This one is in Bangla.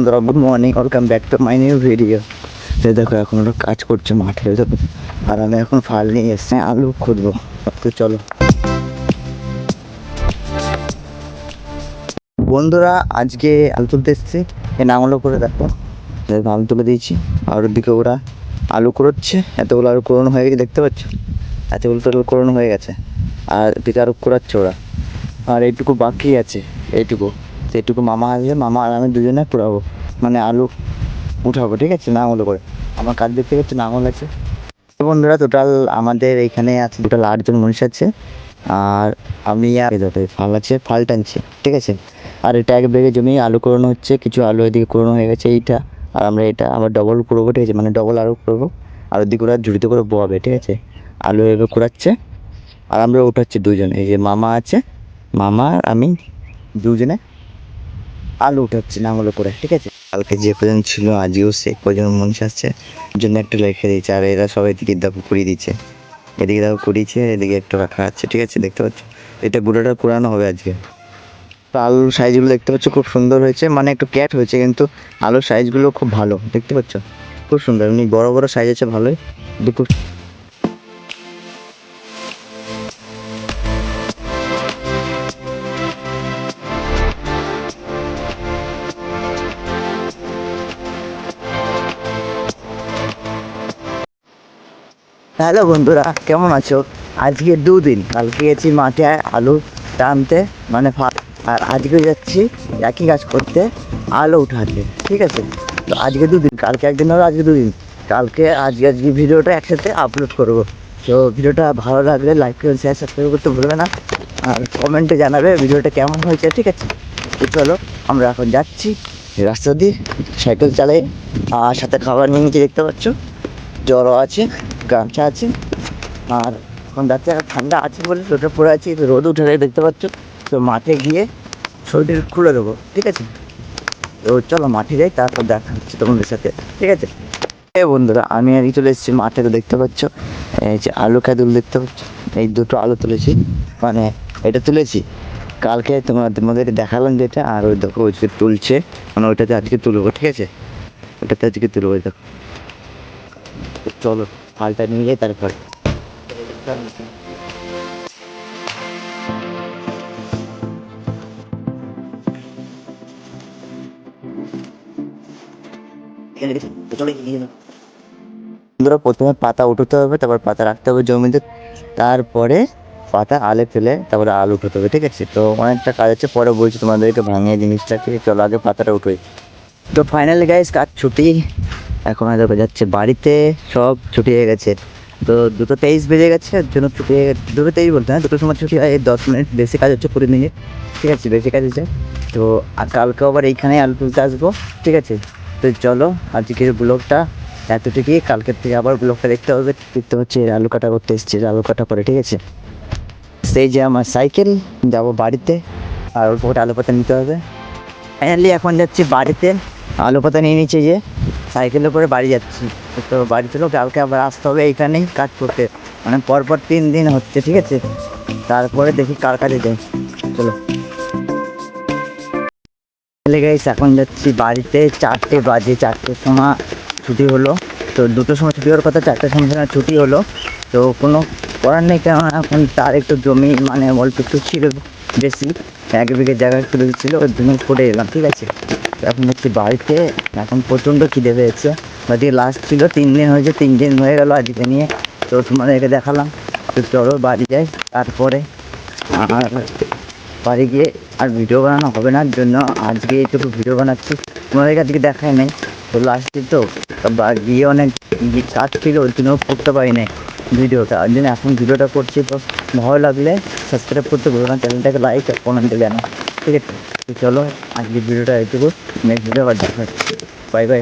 বন্ধুরা good morning welcome back to my new video এই দেখো, এখন ওরা কাজ করছে মাঠে আর আমি এখন ফাল নিয়ে এসছি, আলু খুঁজবো তো চলো। বন্ধুরা, আজকে আলু তুলতে এসেছি। এ নাঙলো করে দেখো। আলু তুলে দিয়েছি, আর ওদিকে ওরা আলু কুড়োচ্ছে। এতগুলো আলু কুড়োনো হয়ে গেছে, দেখতে পাচ্ছ? এতগুলো তো আলু হয়ে গেছে। আর এদিকে আরও কুড়াচ্ছে ওরা। আর এইটুকু বাকি আছে, এইটুকু। এইটুকু মামা আসবে, মামা আর আমি দুজনে কুড়াবো মানে আলু উঠাবো, ঠিক আছে? নাঙলে করে। আমার কাজ দেখতে পাচ্ছি, নাঙল আছে। তো বন্ধুরা টোটাল আমাদের এখানে আছে টোটাল আটজন মানুষ আছে। আর আমি ফাল আছে, ফাল টানছি, ঠিক আছে? আর এটা এক বেগে জমি, আলু কুড়োনো হচ্ছে, কিছু আলু এদিকে কুড়োনো হয়ে গেছে, এইটা। আর আমরা এটা, আমরা ডবল করব ঠিক আছে? মানে ডবল আলু করব আর ওদিকে ওরা ঝুড়িতে করে বোয়াবে, ঠিক আছে? আলু এভাবে কুড়াচ্ছে। আর আমরা উঠাচ্ছি দুজন, এই যে মামা আছে, মামা আর আমি দুজনে। আলু উঠাচ্ছি নাঙলে করে, ঠিক আছে? কালকে যে কজন ছিল, আজকেও সে কজন মানুষ আসছে জন্য একটু রেখে দিয়েছে, আর এরা সবাই এদিকে দেখো কুড়িয়ে দিচ্ছে। এদিকে দেখো কুড়িয়েছে এদিকে একটু রাখা আছে, ঠিক আছে? দেখতে পাচ্ছ? এটা গুঁড়োটা পুরানো হবে আজকে। তো আলুর সাইজগুলো দেখতে পাচ্ছ, খুব সুন্দর হয়েছে। মানে একটু ক্যাট হয়েছে, কিন্তু আলুর সাইজগুলো খুব ভালো, দেখতে পাচ্ছ? খুব সুন্দর, এমনি বড় বড় সাইজ আছে, ভালোই। দুটো হ্যালো বন্ধুরা, কেমন আছো? আজকে দুদিন, কালকে গেছি মাঠে আলু টানতে মানে আর আজকে যাচ্ছি একই কাজ করতে, আলু উঠাতে, ঠিক আছে? তো আজকে দুদিন, কালকে একদিন হলো আজকে দুদিন। কালকে আজকে আজকে ভিডিওটা একসাথে আপলোড করব। তো ভিডিওটা ভালো লাগলে লাইক করে শেয়ার সাবস্ক্রাইব করতে ভুলবে না। আর কমেন্টে জানাবে ভিডিওটা কেমন হয়েছে, ঠিক আছে? চলো, আমরা এখন যাচ্ছি। রাস্তা দিয়ে সাইকেল চালাই আর সাথে খাবার নিয়ে নিচে দেখতে পাচ্ছ। জ্বরও আছে, গামছা আছে, আর এখন যাচ্ছে ঠান্ডা আছে বলে সোয়েটার পরে আছি রোদ উঠে দেখতে পাচ্ছ? তো মাঠে গিয়ে শরীর খুলে দেবো, ঠিক আছে? তো চলো মাঠে যাই, তারপর দেখা হচ্ছে তোমাদের সাথে, ঠিক আছে? এ বন্ধুরা, আমি আর চলে এসেছি মাঠে, তো দেখতে পাচ্ছ? এই যে আলু খেদুল দেখতে পাচ্ছ? এই দুটো আলু তুলেছি মানে এটা তুলেছি। কালকে তোমার তোমাদের দেখালাম যেটা, আর ওই দেখো ওইদিকে তুলছে মানে ওইটাতে আজকে তুলবো, ঠিক আছে? ওটাতে আজকে তুলবো দেখো। চলো ফালটা নিয়ে যাই তারপর। বন্ধুরা প্রথমে পাতা উঠতে হবে তারপর পাতা রাখতে হবে জমিতে তারপরে পাতা আলে ফেলে তারপরে আলু উঠাতে হবে ঠিক আছে? তো অনেকটা কাজ আছে পরে বলছি তোমাদেরকে ভাঙিয়ে জিনিসটা ঠিক আছে চলো আগে পাতাটা উঠোই। তো ফাইনালি গাইস কাজ ছুটি। এখন হয়তো যাচ্ছে। বাড়িতে সব ছুটি হয়ে গেছে। তো দুটো তেইশ বেজে গেছে ওর জন্য ছুটি হয়ে গেছে। দুটো তেইশ বলতে হ্যাঁ দুটোর সময় ছুটি হয় দশ মিনিট বেশি কাজ হচ্ছে কুড়ি নিয়ে ঠিক আছে, বেশি কাজ হচ্ছে। তো আর কালকে আবার এইখানে আলু তুলতে আসব। ঠিক আছে? তো চলো, আজকের ব্লগটা এতটুকুই। কালকের থেকে আবার ব্লগটা দেখতে হবে। দেখতে হচ্ছে আলু কাটা করতে এসছে আলু কাটা করে। ঠিক আছে? সেই যে আমার সাইকেল, যাব বাড়িতে। আর অল্প আলু পাতা নিতে হবে। ফাইনালি এখন যাচ্ছি বাড়িতে। আলু পাতা নিয়ে নিচ্ছে যে। সাইকেলে করে বাড়ি যাচ্ছি। তো বাড়ি থেকেও কালকে আবার আসতে হবে এইখানেই কাজ করতে। মানে পরপর তিন দিন হচ্ছে, ঠিক আছে? তারপরে দেখি কার কাছে যাই। চলো। গাইস এখন যাচ্ছি বাড়িতে। চারটে বাজে, চারটের সময় ছুটি হলো। তো দুটোর সময় ছুটি হওয়ার কথা, চারটের সময় ছুটি হলো। তো কোনো করার নেই কেন এখন তার একটু জমি মানে অল্প একটু ছিল বেশি। এক বিঘে জায়গা একটু ছিল ওর জন্য করে এলাম, ঠিক আছে? এখন হচ্ছে বাড়িতে এখন প্রচণ্ড খিদে পেয়েছে। ওদিকে লাস্ট ছিল তিন দিন হয়েছে তিন দিন হয়ে গেল আজকে নিয়ে। তো তোমাদেরকে দেখালাম, তো চলো বাড়ি যাই, তারপরে আর বাড়ি গিয়ে আর ভিডিও বানানো হবে না, জন্য আজকে একটু ভিডিও বানাচ্ছি। তোমাদেরকে আজকে দেখাই নাই, তো লাস্টে তো গিয়ে অনেক কাজ ছিল, ওই জন্য করতে পারি নাই ভিডিওটা ওই জন্য এখন ভিডিওটা করছি তো। ভালো লাগলে সাবস্ক্রাইব করতে ভুলো না চ্যানেলটাকে লাইক আর কমেন্ট দেবে না। ঠিক আছে, চলো আজকে ভিডিওটা এটুকু নেক্সট ভিডিও আবার দেখা বাই বাই